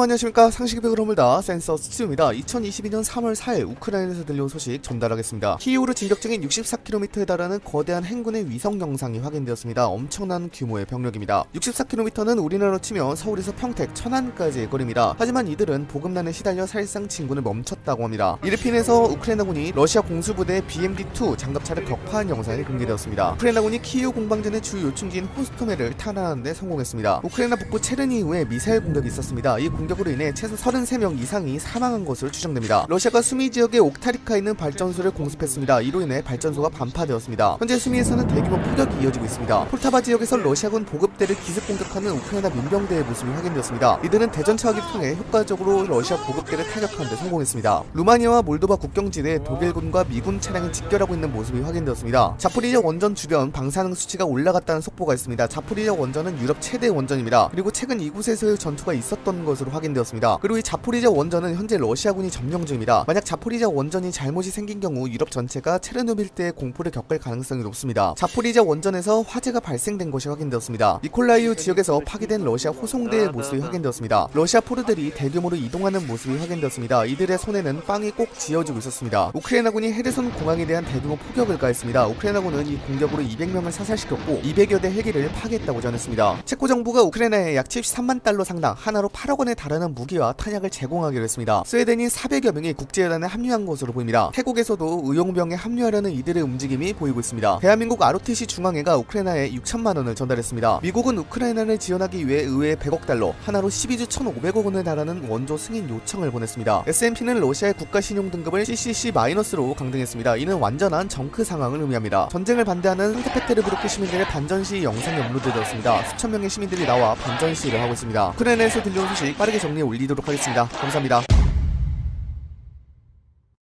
여러분 안녕하십니까. 상식의 흐름을다. 센서 스튜입니다. 2022년 3월 4일 우크라이나에서 들려온 소식 전달하겠습니다. 키이우로 진격 중인 64km에 달하는 거대한 행군의 위성 영상이 확인되었습니다. 엄청난 규모의 병력입니다. 64km는 우리나라로 치면 서울에서 평택 천안까지의 거리입니다. 하지만 이들은 보급난에 시달려 사실상 진군을 멈췄다고 합니다. 이르핀에서 우크라이나군이 러시아 공수부대 BMD-2 장갑차를 격파한 영상이 공개되었습니다. 우크라이나군이 키이우 공방전의 주 요충지인 호스토메를 탈환하는 데 성공했습니다. 우크라이나 북부 체르니 이후에 미사일 공격이 있었습니다. 이 공격 으로 인해 최소 33명 이상이 사망한 것으로 추정됩니다. 러시아가 수미 지역의 옥타리카 있는 발전소를 공습했습니다. 이로 인해 발전소가 반파되었습니다. 현재 수미에서는 대규모 포격이 이어지고 있습니다. 폴타바 지역에서 러시아군 보급대를 기습 공격하는 우크라이나 민병대의 모습이 확인되었습니다. 이들은 대전차기를 통해 효과적으로 러시아 보급대를 타격하는 데 성공했습니다. 루마니아와 몰도바 국경지대에 독일군과 미군 차량이 직결하고 있는 모습이 확인되었습니다. 자포리적 원전 주변 방사능 수치가 올라갔다는 속보가 있습니다. 자포리적 원전은 유럽 최대 원전입니다. 그리고 최근 이곳에서의 전투가 있었던 것으로 확인 되었습니다. 그리고 이 자포리자 원전은 현재 러시아군이 점령 중입니다. 만약 자포리자 원전이 잘못이 생긴 경우 유럽 전체가 체르노빌대의 공포를 겪을 가능성이 높습니다. 자포리자 원전에서 화재가 발생된 것이 확인되었습니다. 니콜라이우 지역에서 파괴된 러시아 호송대의 모습이 확인되었습니다. 러시아 포르들이 대규모로 이동하는 모습이 확인되었습니다. 이들의 손에는 빵이 꼭 지어지고 있었습니다. 우크라이나군이 헤르손 공항에 대한 대규모 포격을 가했습니다. 우크라이나군은 이 공격으로 200명을 사살시켰고 200여 대 헬기를 파괴했다고 전했습니다. 체코 정부가 우크라이나에 약 73만 달러 상당 하나로 8억 원에 달하는 무기와 탄약을 제공하기로 했습니다. 스웨덴이 400여 명이 국제연합에 합류한 것으로 보입니다. 태국에서도 의용병에 합류하려는 이들의 움직임이 보이고 있습니다. 대한민국 ROTC 중앙회가 우크라이나에 6천만 원을 전달했습니다. 미국은 우크라이나를 지원하기 위해 의회에 100억 달러, 하나로 12주 1,500억 원을 달하는 원조 승인 요청을 보냈습니다. S&P는 러시아의 국가 신용 등급을 CCC-로 강등했습니다. 이는 완전한 정크 상황을 의미합니다. 전쟁을 반대하는 상트페테르부르크 시민들의 반전 시위 영상이 업로드되었습니다. 수천 명의 시민들이 나와 반전 시위를 하고 있습니다. 우크라이나에서 들려온 소식 빠르게 정리해 올리도록 하겠습니다. 감사합니다.